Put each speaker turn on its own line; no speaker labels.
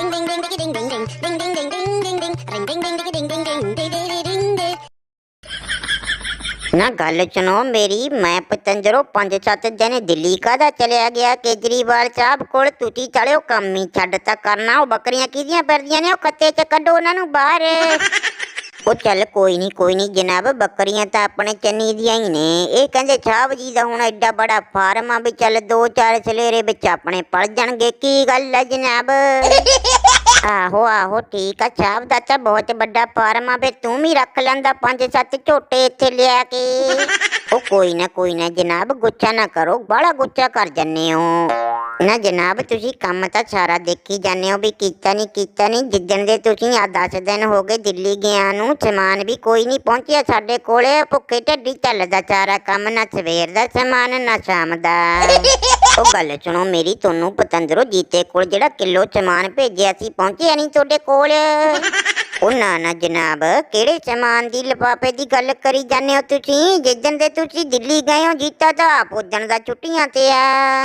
Ding ding ding ding ding ding ding ding ding ding ding ding ring ding ding ding ding ding ding ding ding ding ding ਨਾ ਗੱਲ ਸੁਣੋ ਮੇਰੀ ਮੈਂ ਪਤੰਜਰੋ ਪੰਜ ਸੱਤ ਦਿਨ ਦਿੱਲੀ ਕਾਦਾ ਚਲਿਆ ਗਿਆ ਕੇਜਰੀਵਾਲ ਸਾਹਿਬ ਕੋਲ ਤੁਸੀਂ ਚਲਿਓ ਕੰਮ ਹੀ ਛੱਡ ਤਾ ਕਰਨਾ ਉਹ ਬੱਕਰੀਆਂ ਕਿਹਦੀਆਂ ਫਿਰਦੀਆਂ ਨੇ ਉਹ ਖੱਤੇ 'ਚ ਕੱਢੋ ਉਹਨਾਂ ਨੂੰ ਬਾਹਰ ਉਹ ਚੱਲ ਕੋਈ ਨਹੀਂ ਕੋਈ ਨਹੀਂ ਜਨਾਬ ਬੱਕਰੀਆਂ ਤਾਂ ਆਪਣੇ ਚੰਨੀ ਦੀਆਂ ਹੀ ਨੇ। ਇਹ ਕਹਿੰਦੇ ਸਾਹਿਬ ਜੀ ਦਾ ਹੁਣ ਐਡਾ ਬੜਾ ਫਾਰਮ ਆ ਵੀ ਚੱਲ ਦੋ ਚਾਰ ਸਲੇਰੇ ਵਿੱਚ ਆਪਣੇ ਪਲ ਜਾਣਗੇ। ਕੀ ਗੱਲ ਆ ਜਨਾਬ? ਆਹੋ ਆਹੋ, ਠੀਕ ਆ, ਸਾਹਿਬ ਦਾ ਤਾਂ ਬਹੁਤ ਵੱਡਾ ਫਾਰਮ ਆ ਵੇ ਤੂੰ ਵੀ ਰੱਖ ਲੈਂਦਾ ਪੰਜ ਸੱਤ ਝੋਟੇ ਇੱਥੇ ਲਿਆ ਕੇ। ਉਹ ਕੋਈ ਨਾ ਕੋਈ ਨਾ ਜਨਾਬ, ਗੁੱਸਾ ਨਾ ਕਰੋ ਬੜਾ ਗੁੱਸਾ ਕਰ ਜੰਨੇ ਹੋ। ਨਾ ਜਨਾਬ, ਤੁਸੀਂ ਕੰਮ ਤਾਂ ਸਾਰਾ ਦੇਖੀ ਜਾਂਦੇ ਹੋ ਵੀ ਕੀਤਾ ਨਹੀਂ ਕੀਤਾ ਨਹੀਂ ਜਿੱਦਣ ਦੇ ਤੁਸੀਂ ਆ 10 ਦਿਨ ਹੋ ਗਏ ਦਿੱਲੀ ਗਿਆ ਨੂੰ, ਸਮਾਨ ਵੀ ਕੋਈ ਨਹੀਂ ਪਹੁੰਚਿਆ ਸਾਡੇ ਕੋਲੇ। ਭੁੱਖੇ ਢੱਡੀ ਚੱਲਦਾ ਚਾਰਾ ਕੰਮ, ਨਾ ਸਵੇਰ ਦਾ ਸਮਾਨ, ਨਾ ਸ਼ਾਮ ਦਾ। ਉਹ ਗੱਲ ਸੁਣੋ ਮੇਰੀ, ਤੁਹਾਨੂੰ ਪਤੰਦਰੋ ਜੀਤੇ ਕੋਲ ਜਿਹੜਾ ਕਿਲੋ ਸਮਾਨ ਭੇਜਿਆ ਸੀ, ਪਹੁੰਚਿਆ ਨਹੀਂ ਤੁਹਾਡੇ ਕੋਲ। ਉਹ ਨਾ ਨਾ ਜਨਾਬ, ਕਿਹੜੇ ਸਮਾਨ ਦੀ ਲਫ਼ਾਫੇ ਦੀ ਗੱਲ ਕਰੀ ਜਾਂਦੇ ਹੋ ਤੁਸੀਂ? ਜਿੱਦਣ ਦੇ ਤੁਸੀਂ ਦਿੱਲੀ ਗਏ ਹੋ, ਜੀਤਾ ਤਾਂ ਆਪ ਉਦਣ ਦਾ ਛੁੱਟੀਆਂ ਤੇ ਆ।